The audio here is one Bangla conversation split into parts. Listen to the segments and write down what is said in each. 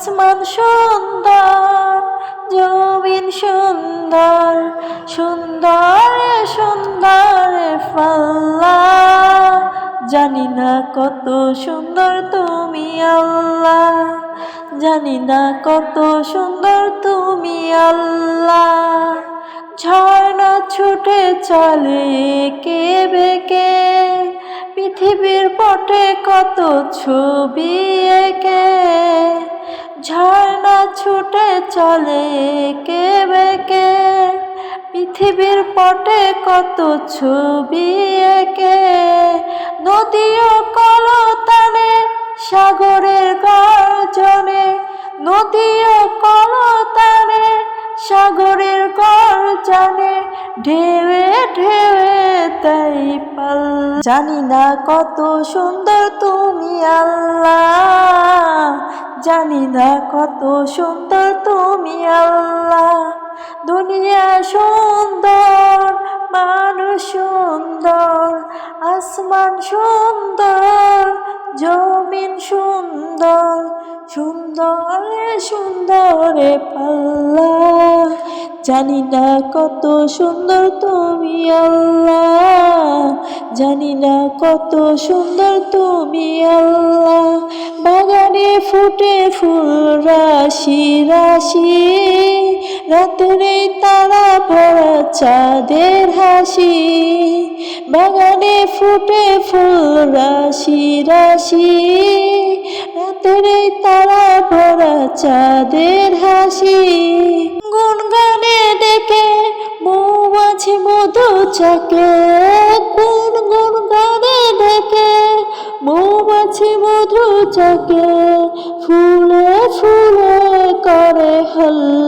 আসমান সুন্দর, জমিন সুন্দর সুন্দর সুন্দর পাল্লা জানি না কত সুন্দর তুমি আল্লাহ, জানি না কত সুন্দর তুমি আল্লাহ। ঝর্ণা ছুটে চলে কে বেকে, পৃথিবীর পটে কত ছবি একে ছুটে চলে কে বেকে পৃথিবীর পটে কত ছবি একে? নদী ও কলতানে, সাগরের গর্জনে নদী ও কলতানে সাগরের গর্জনে ঢেউে ঢেউে তাই পাল। জানি না কত সুন্দর তুমি আল্লাহ। জানি না কত সুন্দর তুমি আল্লাহ। দুনিয়া সুন্দর, মানুষ সুন্দর, আসমান সুন্দর, জমিন সুন্দর সুন্দর, সুন্দরে পাল্লা। জানি না কত সুন্দর তুমি আল্লাহ। জানি না কত সুন্দর তুমি আল্লাহ। বাগানে ফুটে ফুল, রাশি রাশি। রাতের তারা ভরা চাঁদের হাসি, বাগানে ফুটে ফুল রাশি রাশি। রাতের তারা ভরা চাঁদের হাসি, গুনগানে ডেকে মৌমাছি মধু চাকে। গুন গুন গানে ডেকে মৌমাছি মধু চাকে? ফুলে ফুলে করে হল্লা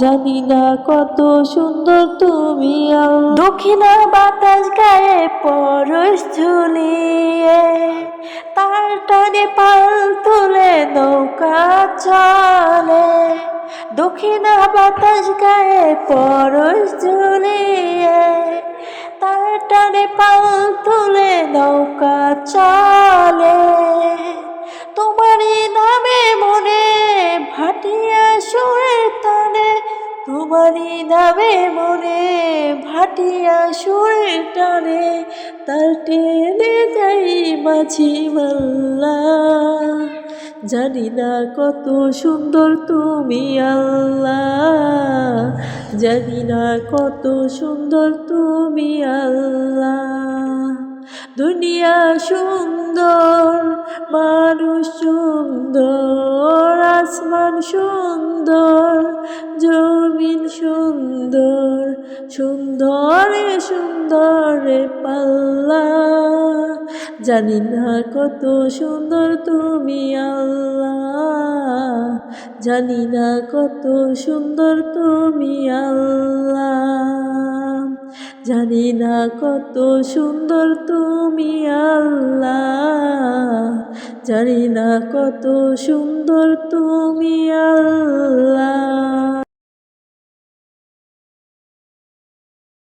জানি না কত সুন্দর তুমি দক্ষিণা বাতাস গায়ে পরশ ঝুলিয়ে, তার টানে পাল তুলে নৌকা চলে। দক্ষিণা বাতাস গায়ে পরশ ঝুলিয়ে, তার টানে পাল তুলে নৌকা চলে। ভাটিয়া সুরে টানে তার টেনে যাই মাঝি মাল্লা। জানি না কত সুন্দর তুমি আল্লাহ। জানি না কত সুন্দর তুমি আল্লাহ। দুনিয়া সুন্দর, মানুষ সুন্দর, আসমান সুন্দর। পাল্লা। জানি না কত সুন্দর তুমি আল্লাহ। জানি না কত সুন্দর তুমি আল্লাহ। জানি না কত সুন্দর তুমি আল্লাহ। জানি না কত সুন্দর তুমি আল্লাহ।